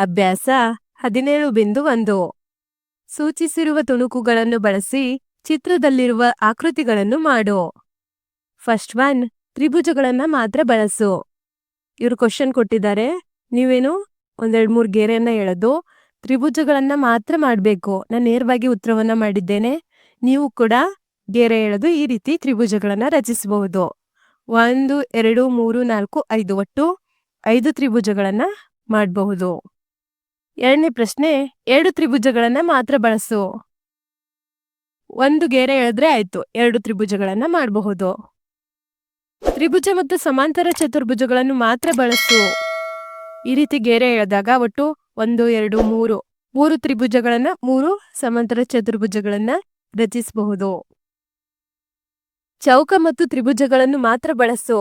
ಅಭ್ಯಾಸ ಹದಿನೇಳು ಬಿಂದು ಒಂದು. ಸೂಚಿಸಿರುವ ತುಣುಕುಗಳನ್ನು ಬಳಸಿ ಚಿತ್ರದಲ್ಲಿರುವ ಆಕೃತಿಗಳನ್ನು ಮಾಡು. ಫಸ್ಟ್ ಒನ್ ತ್ರಿಭುಜಗಳನ್ನ ಮಾತ್ರ ಬಳಸು. ಇವ್ರು ಕ್ವಶನ್ ಕೊಟ್ಟಿದ್ದಾರೆ. ನೀವೇನು? ಒಂದೆರಡು ಮೂರು ಗೆರೆಯನ್ನ ಎಳೆದು ತ್ರಿಭುಜಗಳನ್ನ ಮಾತ್ರ ಮಾಡಬೇಕು. ನಾನು ನೇರವಾಗಿ ಉತ್ತರವನ್ನ ಮಾಡಿದ್ದೇನೆ. ನೀವು ಕೂಡ ಗೆರೆ ಎಳೆದು ಈ ರೀತಿ ತ್ರಿಭುಜಗಳನ್ನ ರಚಿಸಬಹುದು. ಒಂದು, ಎರಡು, ಮೂರು, ನಾಲ್ಕು, ಐದು ಒಟ್ಟು ಐದು ತ್ರಿಭುಜಗಳನ್ನ ಮಾಡಬಹುದು. ಎರಡನೇ ಪ್ರಶ್ನೆ, ಎರಡು ತ್ರಿಭುಜಗಳನ್ನ ಮಾತ್ರ ಬಳಸು. ಒಂದು ಗೆರೆ ಎಳೆದ್ರೆ ಆಯ್ತು, ಎರಡು ತ್ರಿಭುಜಗಳನ್ನ ಮಾಡಬಹುದು. ತ್ರಿಭುಜ ಮತ್ತು ಸಮಾಂತರ ಚತುರ್ಭುಜಗಳನ್ನು ಮಾತ್ರ ಬಳಸು. ಈ ರೀತಿ ಗೆರೆ ಎಳೆದಾಗ ಒಟ್ಟು ಒಂದು, ಎರಡು, ಮೂರು. ಮೂರು ತ್ರಿಭುಜಗಳನ್ನ, ಮೂರು ಸಮಾಂತರ ಚತುರ್ಭುಜಗಳನ್ನ ರಚಿಸಬಹುದು. ಚೌಕ ಮತ್ತು ತ್ರಿಭುಜಗಳನ್ನು ಮಾತ್ರ ಬಳಸು.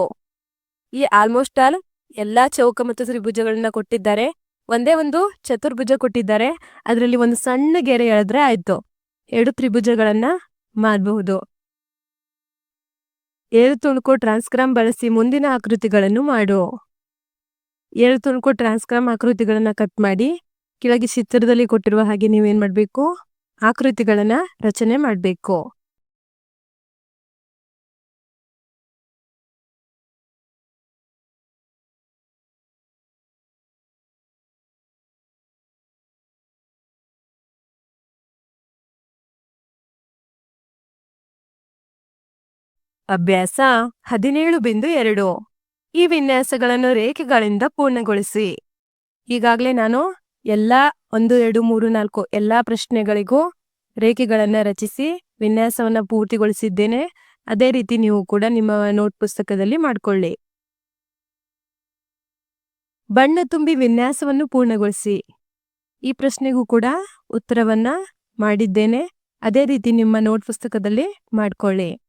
ಈ ಆಲ್ಮೋಸ್ಟ್ ಆಲ್ ಎಲ್ಲಾ ಚೌಕ ಮತ್ತು ತ್ರಿಭುಜಗಳನ್ನ ಕೊಟ್ಟಿದ್ದಾರೆ. ಒಂದೇ ಒಂದು ಚತುರ್ಭುಜ ಕೊಟ್ಟಿದ್ದಾರೆ. ಅದರಲ್ಲಿ ಒಂದು ಸಣ್ಣ ಗೆರೆ ಎಳೆದ್ರೆ ಆಯ್ತು. ಎರಡು ತ್ರಿಭುಜಗಳನ್ನ ಮಾಡಬಹುದು. ಏಳು ತುಣುಕು ಟ್ರಾನ್ಸ್ಕ್ರಾಮ್ ಬಳಸಿ ಮುಂದಿನ ಆಕೃತಿಗಳನ್ನು ಮಾಡು. ಏಳು ತುಣುಕು ಟ್ರಾನ್ಸ್ಕ್ರಾಮ್ ಆಕೃತಿಗಳನ್ನ ಕಟ್ ಮಾಡಿ, ಕೆಳಗೆ ಚಿತ್ರದಲ್ಲಿ ಕೊಟ್ಟಿರುವ ಹಾಗೆ ನೀವೇನ್ ಮಾಡ್ಬೇಕು? ಆಕೃತಿಗಳನ್ನ ರಚನೆ ಮಾಡ್ಬೇಕು. ಅಭ್ಯಾಸ ಹದಿನೇಳು ಬಿಂದು ಎರಡು. ಈ ವಿನ್ಯಾಸಗಳನ್ನು ರೇಖೆಗಳಿಂದ ಪೂರ್ಣಗೊಳಿಸಿ. ಈಗಾಗಲೇ ನಾನು ಎಲ್ಲಾ ಒಂದು, ಎರಡು, ಮೂರು, ನಾಲ್ಕು ಎಲ್ಲಾ ಪ್ರಶ್ನೆಗಳಿಗೂ ರೇಖೆಗಳನ್ನು ರಚಿಸಿ ವಿನ್ಯಾಸವನ್ನ ಪೂರ್ತಿಗೊಳಿಸಿದ್ದೇನೆ. ಅದೇ ರೀತಿ ನೀವು ಕೂಡ ನಿಮ್ಮ ನೋಟ್ ಪುಸ್ತಕದಲ್ಲಿ ಮಾಡಿಕೊಳ್ಳಿ. ಬಣ್ಣ ತುಂಬಿ ವಿನ್ಯಾಸವನ್ನು ಪೂರ್ಣಗೊಳಿಸಿ. ಈ ಪ್ರಶ್ನೆಗೂ ಕೂಡ ಉತ್ತರವನ್ನ ಮಾಡಿದ್ದೇನೆ. ಅದೇ ರೀತಿ ನಿಮ್ಮ ನೋಟ್ ಪುಸ್ತಕದಲ್ಲಿ ಮಾಡ್ಕೊಳ್ಳಿ.